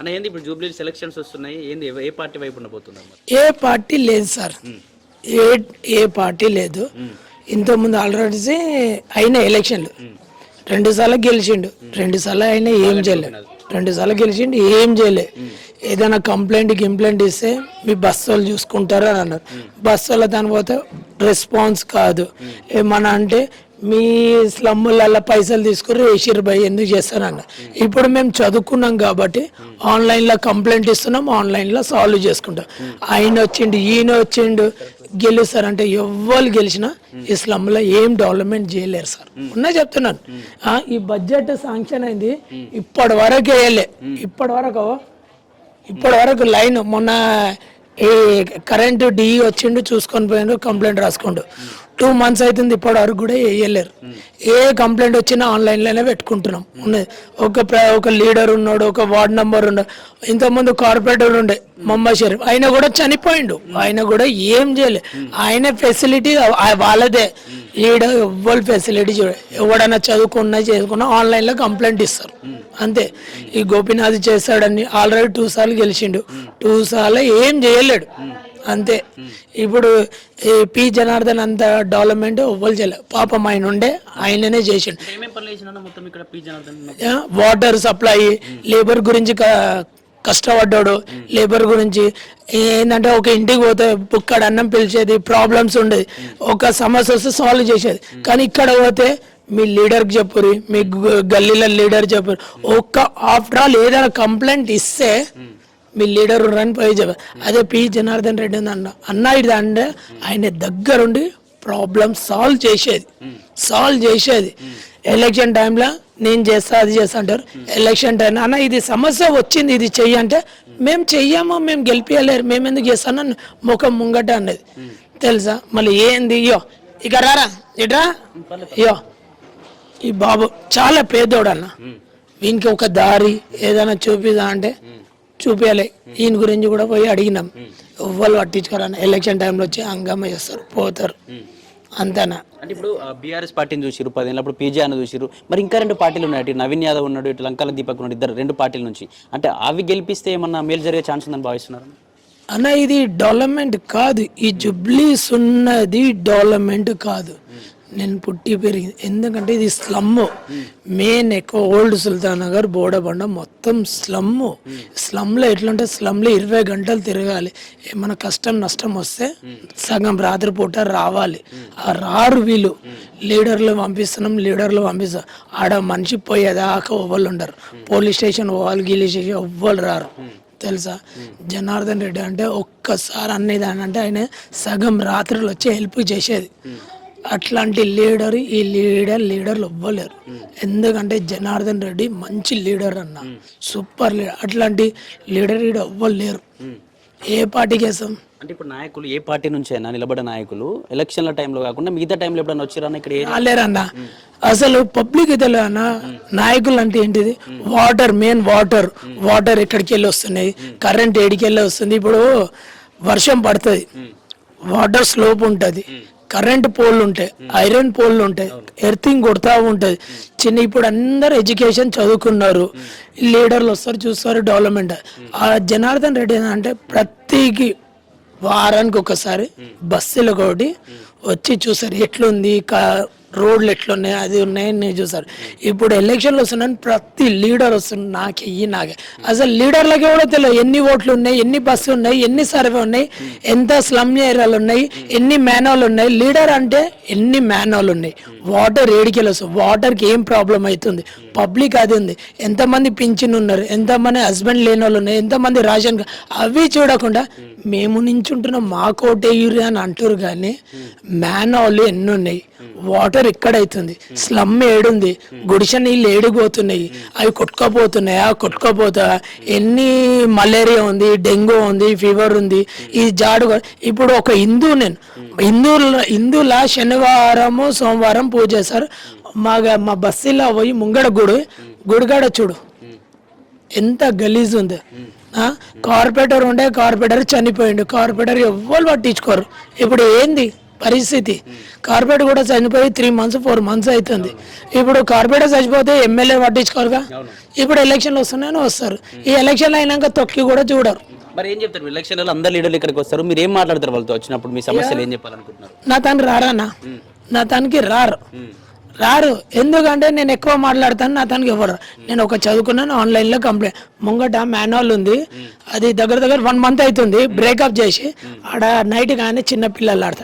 అన్న ఏంది ఇప్పుడు జూబ్లీ సెలక్షన్స్ వస్తున్నాయి ఏంది ఏ- పార్టీ వైపు ఉండబోతున్నారు మరి? ఏ పార్టీ లేదు సార్. ఏ ఏ పార్టీ లేదు. ఇంతకుముందు ఆల్రెడీ అయిన ఎలక్షన్లు రెండు సార్లు గెలిచిండు. రెండు సార్లు అయినా ఏం చేయలే. రెండు సార్లు గెలిచిండు ఏం చేయలే. ఏదైనా కంప్లైంట్ గింప్లైంట్ ఇస్తే మీ బస్సు వాళ్ళు చూసుకుంటారు అని అన్నారు. బస్సు వాళ్ళ దాని పోతే రెస్పాన్స్ కాదు. ఏమన్నా అంటే మీ స్లమ్ములలో పైసలు తీసుకుని వేసిర్రు భయ్ ఎందుకు చేస్తారన్న ఇప్పుడు మేము చదువుకున్నాం కాబట్టి ఆన్లైన్లో కంప్లైంట్ ఇస్తున్నాం ఆన్లైన్లో సాల్వ్ చేసుకుంటాం. ఆయన వచ్చిండు ఈయన వచ్చిండు గెలుస్తారంటే ఎవ్వరు గెలిచినా ఈ స్లమ్లో ఏం డెవలప్మెంట్ చేయలేరు సార్. ఉన్నా చెప్తున్నాను. ఈ బడ్జెట్ శాంక్షన్ అయింది ఇప్పటి వరకు వేయలే. ఇప్పటి వరకు ఇప్పటి వరకు లైన్ మొన్న ఈ కరెంటు డి వచ్చిండు చూసుకొని పోయిండు కంప్లైంట్ రాసుకోండు. టూ మంత్స్ అవుతుంది ఇప్పటి వరకు కూడా వేయలేరు. ఏ కంప్లైంట్ వచ్చినా ఆన్లైన్లోనే పెట్టుకుంటున్నాం. ఉన్నది ఒక ప్ర- ఒక లీడర్ ఉన్నాడు ఒక వార్డ్ నంబర్ ఉన్నాడు ఇంతకుముందు కార్పొరేటర్ ఉండే మమ్మ షరీఫ్. ఆయన కూడా చనిపోయిండు. ఆయన కూడా ఏం చేయలే. ఆయన ఫెసిలిటీ వాళ్ళదే. లీడర్ ఎవ్వరు ఫెసిలిటీ చూడ ఎవడన్నా చదువుకున్నా చేసుకున్నా ఆన్లైన్లో కంప్లైంట్ ఇస్తారు. అంతే. ఈ గోపీనాథ్ చేస్తాడని ఆల్రెడీ టూ సార్లు గెలిచిండు. టూ సార్లు ఏం చేయలేడు. అంతే. ఇప్పుడు ఈ పి జనార్దన్ అంత డెవలప్మెంట్ ఎవ్వరు చేయలేదు పాపం ఆయన ఉండే ఆయననే చేసిండు. వాటర్ సప్లై లేబర్ గురించి కష్టపడ్డాడు. లేబర్ గురించి ఏంటంటే ఒక ఇంటికి పోతే బుక్కడ అన్నం పిలిచేది ప్రాబ్లమ్స్ ఉండేది. ఒక సమస్య వస్తే సాల్వ్ చేసేది. కానీ ఇక్కడ పోతే మీ లీడర్కి చెప్పురి మీ గల్లీల లీడర్ చెప్పురు ఒక్క ఆఫ్టర్ ఆల్ ఏదైనా కంప్లైంట్ ఇస్తే మీ లీడర్ రన్ పోయి చెప్పారు అదే పి జనార్దన్ రెడ్డి అన్న. అన్న ఇది అంటే ఆయన దగ్గరుండి ప్రాబ్లమ్ సాల్వ్ చేసేది. సాల్వ్ చేసేది. ఎలక్షన్ టైంలో నేను చేస్తా అది చేస్తా అంటారు. ఎలక్షన్ టైం అన్న ఇది సమస్య వచ్చింది ఇది చెయ్యి అంటే మేము చెయ్యము మేము గెలిపించలేరు మేము ఎందుకు చేస్తానని ముఖం ముంగట అన్నది. తెలుసా? మళ్ళీ ఏంది? ఇయ్యో ఇక రారా? ఇట్రా ఇయ్యో ఈ బాబు చాలా పేదోడు అన్న. వీనికి ఒక దారి ఏదైనా చూపిదా అంటే చూపించాలి ఈయన గురించి కూడా పోయి అడిగినాం. ఎవ్వరు పట్టించుకోరన్న ఎలక్షన్ టైంలో వచ్చి హంగామా చేస్తారు పోతారు. అంతేనా? అంటే ఇప్పుడు బీఆర్ఎస్ పార్టీని చూసిరు పదేళ్ళు అప్పుడు పీజే అని చూసిరు మరి ఇంకా రెండు పార్టీలు ఉన్నాయి. ఇటు నవీన్ యాదవ్ ఉన్నాడు ఇటు లంకాల దీపక్ ఉన్నాడు ఇద్దరు రెండు పార్టీల నుంచి. అంటే అవి గెలిపిస్తే ఏమన్నా మేలు జరిగే ఛాన్స్ ఉందని భావిస్తున్నారు? అన్న ఇది డెవలప్మెంట్ కాదు. ఈ జుబ్లీస్ ఉన్నది డెవలప్మెంట్ కాదు. నేను పుట్టి పెరిగింది. ఎందుకంటే ఇది స్లమ్ మెయిన్ ఎక్కువ ఓల్డ్ సుల్తాన్ నగర్ బోడబండ మొత్తం స్లమ్ స్లమ్లో ఎట్లుంటే స్లమ్లో ఇరవై గంటలు తిరగాలి. ఏమైనా కష్టం నష్టం వస్తే సగం రాత్రిపూట రావాలి. ఆ రారు వీళ్ళు లీడర్లు పంపిస్తున్నాం లీడర్లు పంపిస్తాం. ఆడ మనిషి పోయేదాకా ఎవ్వరు ఉండరు. పోలీస్ స్టేషన్ పోవాలి గిల్లీ స్టేషన్ ఎవ్వరు రారు. తెలుసా? జనార్దన్ రెడ్డి అంటే ఒక్కసారి అనేదాని అంటే ఆయన సగం రాత్రులు వచ్చి హెల్ప్ చేసేది. అట్లాంటి లీడర్ ఈ లీడర్ లీడర్లు ఇవ్వలేరు ఎందుకంటే జనార్దన్ రెడ్డి మంచి లీడర్ అన్న. Super leader. అట్లాంటి లీడర్ ఈడ ఇవ్వలేరు ఏ పార్టీకి వేస్తాం అంటే ఇప్పుడు నాయకులు ఏ పార్టీ నుంచి అయినా నిలబడే నాయకులు ఎలక్షన్ల టైంలో కాకుండా మిగతా టైంలో ఎప్పుడైనా వచ్చిరన్నా ఇక్కడ రాలేరన్న అసలు పబ్లిక్ అన్న నాయకులు అంటే ఏంటిది? వాటర్ మెయిన్ వాటర్ వాటర్ ఎక్కడికి వెళ్ళి వస్తున్నాయి? కరెంట్ ఏడికి వెళ్ళి వస్తుంది? ఇప్పుడు వర్షం పడుతుంది. వాటర్ స్లోప్ ఉంటుంది. కరెంట్ పోల్లు ఉంటాయి ఐరన్ పోల్లు ఉంటాయి ఎర్థింగ్ కొడతా ఉంటుంది. చిన్న ఇప్పుడు అందరు ఎడ్యుకేషన్ చదువుకున్నారు. లీడర్లు వస్తారు చూస్తారు డెవలప్మెంట్. ఆ జనార్దన్ రెడ్డి అంటే ప్రతికి వారానికి ఒకసారి బస్సులు ఒకటి వచ్చి చూసారు ఎట్లుంది కా- రోడ్లు ఎట్లున్నాయి అది ఉన్నాయి నేను చూసారు ఇప్పుడు ఎలక్షన్లు వస్తున్నాను ప్రతి లీడర్ వస్తుంది నాకు ఈ నాకే. అసలు లీడర్లకి కూడా తెలియదు ఎన్ని ఓట్లు ఉన్నాయి ఎన్ని బస్సులు ఉన్నాయి ఎన్ని సర్వే ఉన్నాయి ఎంత స్లమ్ ఏరియాలు ఉన్నాయి ఎన్ని మేనోలు ఉన్నాయి. లీడర్ అంటే ఎన్ని మేనోలు ఉన్నాయి. వాటర్ ఏడికెళ్ళి వస్తుంది. వాటర్కి ఏం ప్రాబ్లం అవుతుంది? పబ్లిక్ అది ఉంది. ఎంతమంది పింఛన్ ఉన్నారు? ఎంతమంది హస్బెండ్ లేని వాళ్ళు ఉన్నారు? ఎంతమంది రేషన్ అవి చూడకుండా మేము నించుంటున్నాం. మా కోటేయూరి అని అంటారు కానీ మ్యాన్ ఎన్ని ఉన్నాయి? వాటర్ ఎక్కడైతుంది స్లమ్ ఏడుంది. గుడిసె నీళ్ళు ఏడిపోతున్నాయి అవి కొట్టుకోపోతున్నాయా? కొట్టుకోపోతా. ఎన్ని మలేరియా ఉంది డెంగ్యూ ఉంది ఫీవర్ ఉంది. ఈ జాడు ఇప్పుడు ఒక హిందూ నేను. హిందూ హిందువుల శనివారము సోమవారం పూజ చేస్తారు మా మా బస్సులో పోయి ముంగడ గుడి గుడిగాడ చూడు. ఎంత గలీజ్ ఉంది. ఆ? కార్పొరేటర్ ఉండే కార్పొరేటర్ చనిపోయిండు. కార్పొరేటర్ ఎవ్వరు పట్టించుకోరు. ఇప్పుడు ఏంది? పరిస్థితి. కార్పొరేట్ కూడా చనిపోయి త్రీ మంత్స్ ఫోర్ మంత్స్ అవుతుంది. ఇప్పుడు కార్పొరేటర్ చచ్చిపోతే ఎమ్మెల్యే పట్టించుకోరుగా ఇప్పుడు ఎలక్షన్లు వస్తున్నాయని వస్తారు. ఈ ఎలక్షన్లు అయినాక తొక్కి కూడా చూడరు. మరి ఏం చెప్తారు? ఎలక్షన్లలో అందరు లీడర్లు ఇక్కడికి వస్తారు. మీరు ఏం మాట్లాడతారు వాళ్ళతో వచ్చినప్పుడు? మీ సమస్యలు ఏం చెప్పాలనుకుంటున్నారు? నా తను రారన్నా. నా తనకి రారు. రారు. ఎందుకంటే నేను ఎక్కువ మాట్లాడతాను నా తనకి రారు. నేను ఒక చదువుకున్నాను ఆన్లైన్లో కంప్లైంట్ ముంగట మాన్యువల్ ఉంది. అది దగ్గర దగ్గర వన్ మంత్ అవుతుంది. బ్రేకప్ చేసి ఆడ నైట్ కానీ చిన్న పిల్లలు ఆడతారు.